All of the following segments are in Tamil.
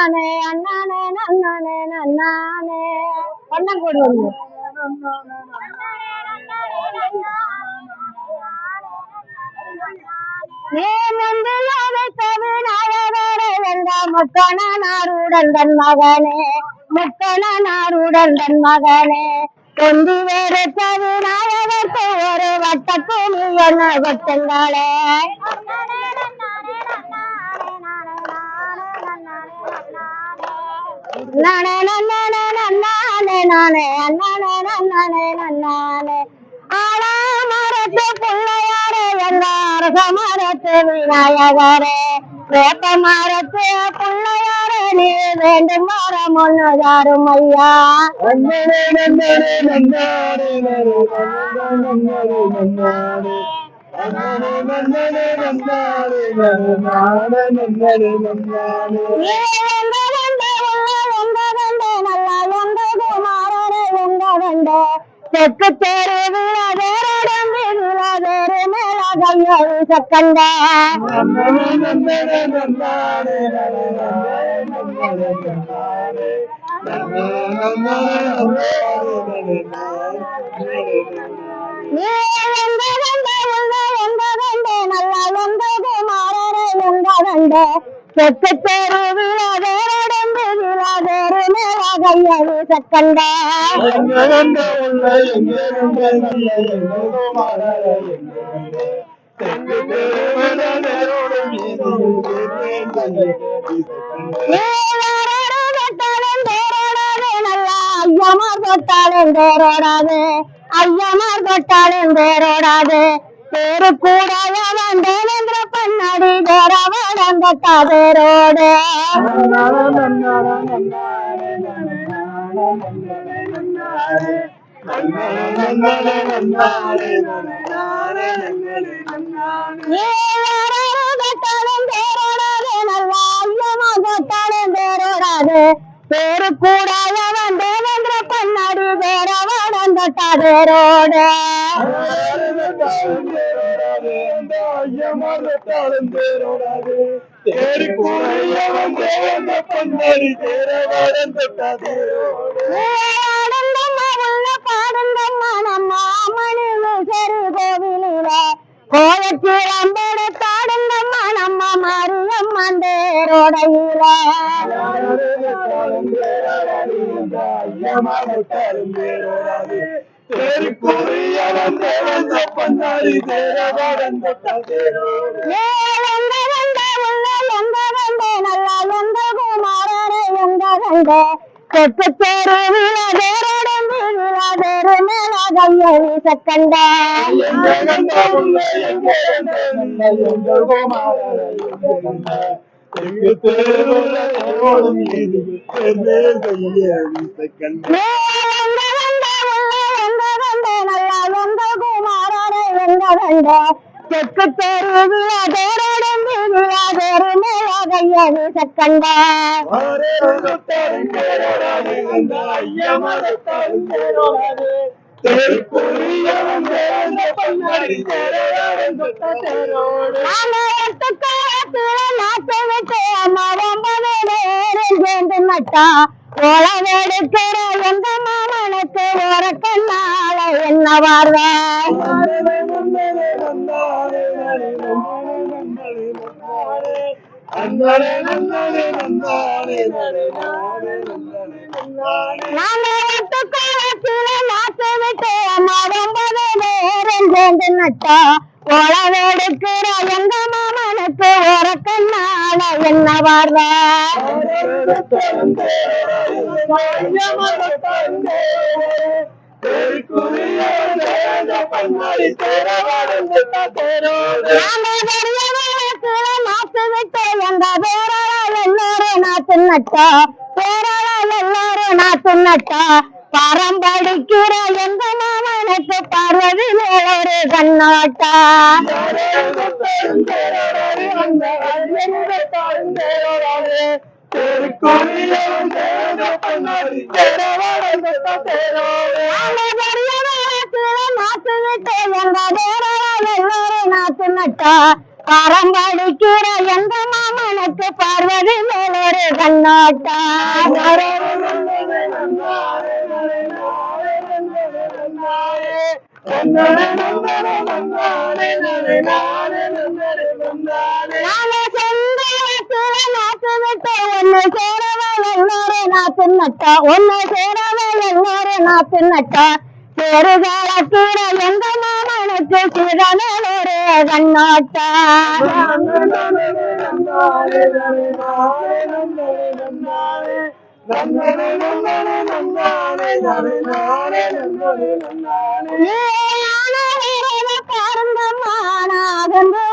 அண்ணானே அண்ணானே நன்னானே நன்னானே பண்ணக்கூடு வந்து முக்கணனாருடன் தன் மகனே. முக்கணனாருடன் தன் மகனே. கொண்டி வேறு தவிர ஒரு வட்டக்கூலி என்ன கொட்டுங்களே நானே நன்னானே நன்னானே நானே அண்ணானே நன்னானே நன்னானே ஆனா மரத்து பிள்ளையாரே எங்க அரச மரத்து விநாயகரே வேப்ப மரத்து பிள்ளையாரே நீ வேண்டும் மரம் ஒன்று தாரும் ஐயா நன்னாரே நன்னாரே நன்னாரே நானே நன்னரே நன்னாரே நன்னரே நன்னரே நன்னாரே நரே நானே நீ எங்க வந்த உள்ள வந்த நல்லா வந்தது மாறரை உங்க வந்த. தெற்கு தேரு கேட்டேன் தந்தை ஐயமார் தொட்டாலும் தேரோடாது ஐயமார் தொட்டாலும் தேரோடாது பேரு கூட வந்தேன் என்ற பேரு தேரவாடம் தொட்டா தேரோடு தொட்டாலும் தேரோடாது தொட்டாலும் தேரோடாது பேரு கூட வந்தேன் என்ற பண்ணாடி தேரவாடம் நம்ம அம்போடு பாடந்தம்மா நம்ம மாரியம்மன் தேரோடையில ஏ எங்க வந்த உள்ள எங்க வந்த நல்லா எங்க குமாரரே எங்க வந்த கொத்து தேரு விழாதேரோடும் விழாதேரு மேல கையொழி சக்கண்ட ஏ வந்த கொத்து தேரு விழாதேரோடும் விழாதேரு மேல கையொழி சக்கண்ட நாங்க எட்டு காலத்துல நாட்டு விட்டு நேரம் சேர்ந்து நட்டா. உழவெடுக்கிற எங்க மாமனுக்கு ஒரு கண்ணால என்ன வாழ்வ நாங்க எட்டு காலத்துல நாட்டு விட்டு அம்மா ஒன்பது நேரம் சேர்ந்து நட்டா உழவெடுக்கிற எங்க மாமனுக்கு என்ன வாழ்வ நாட்டு விட்டு எங்க மாமனுக்கு பார்வதியில் ஒரு கண்ணாட்டா. நாங்க பெரிய விட்டு எங்க பேரால் நட்டா பரம்படிக்கிற எந்த மாமனுக்கு பார்வதி மேலொரு கண்ணோட்டம் நானே நாத்து விட்டு ஒன்னு சேரவல் எல்லாரு நாத்து நட்டா ஒன்னு சேரவல் எல்லாரு நாத்து நட்டா சேருகாலத்தீர எங்க மாமனுக்கு சிறனலொரு கண்ணோட்டா.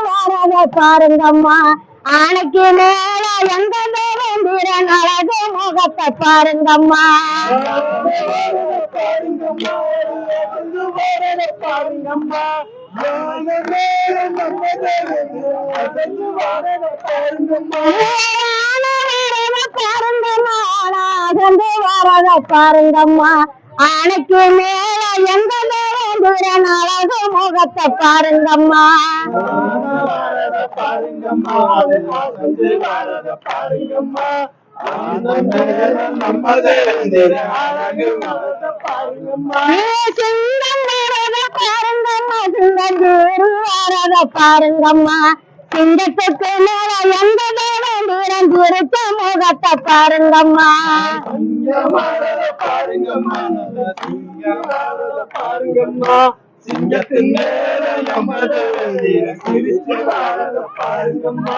பாருங்கம்மா பாருங்கம்மா. ஆணைக்கு மேல எந்த வேந்திரன் அழகு முகத்தை பாருங்கம்மா. பாருங்கம்மா பாருங்கம்மா. ஆணைக்கு மேல எந்த வேந்திரன் அழகு முகத்தை பாருங்கம்மா. பாருங்கம்மா. சிங்கந்தூரு வரத பாருங்கம்மா. சிங்கத்துக்கு மேல எந்த வேண்டியன் திருத்த முகத்தை பாருங்கம்மா. சிங்கத்தின் மேல எமது சிரிச்சு பாருங்கம்மா.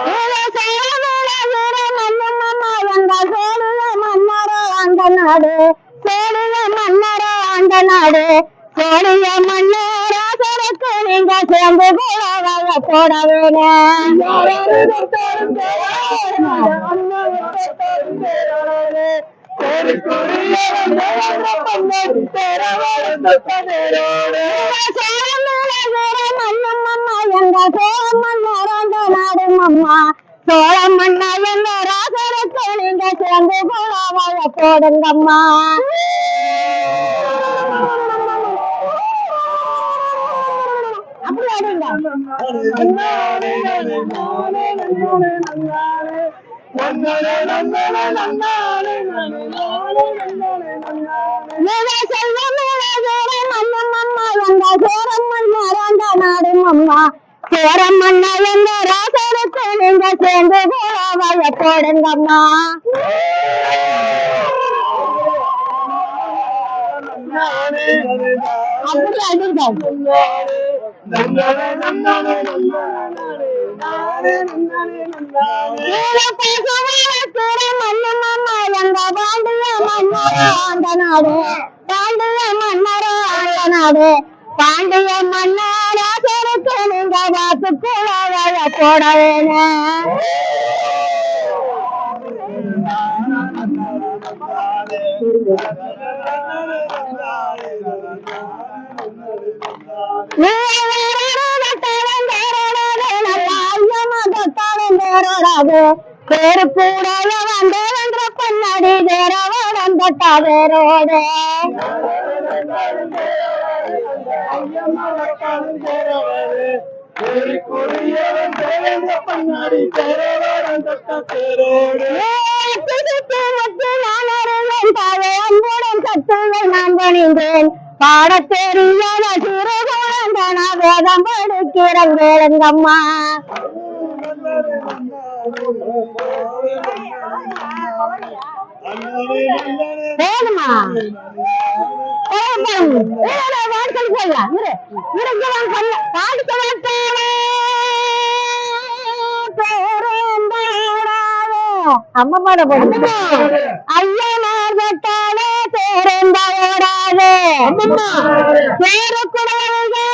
நாடு சோழிய மன்னர அந்த நாடு. சோழிய மன்னராசருக்கு நீங்க சேர்ந்து போட வேணும் சோழம் மண்ணா நீங்க சேர்ந்து போடுங்கம்மா அப்படி மேலே செல்வம் மேலே சேரம் மன்னம் அம்மா எங்க ராசருக்கு நீங்க சேர்ந்து கோலாவாய போடுங்கம்மா அப்படி அடிங்க பாண்டிய மன்னர் அந்த நாடு பாண்டிய மன்னர் அந்த நாடு பாண்டிய மன்னர் ராசருக்கு நீங்க வாக்கு கோலாவாய போட வேணும் பேரு கூட வந்து வென்ற பொன்னாடி வேறவடம் தொட்டா வேரோடு பண்ணாடி தேரவாரம் தொட்ட தேரோடு நான் பணிந்தேன் பாட தெரியாத சிறு குழந்தனா வேதம் படிக்கிறேன் வேளுங்கம்மா வேணுமா வாழ்க்கைக்கு சொல்லலாம். பாடிக்க மாட்டேனே. பேருந்தாடாவே. அம்மா பாட போடுங்க ஐயனார் பட்டாலே பேருந்தாடாவே பேரு குழந்தை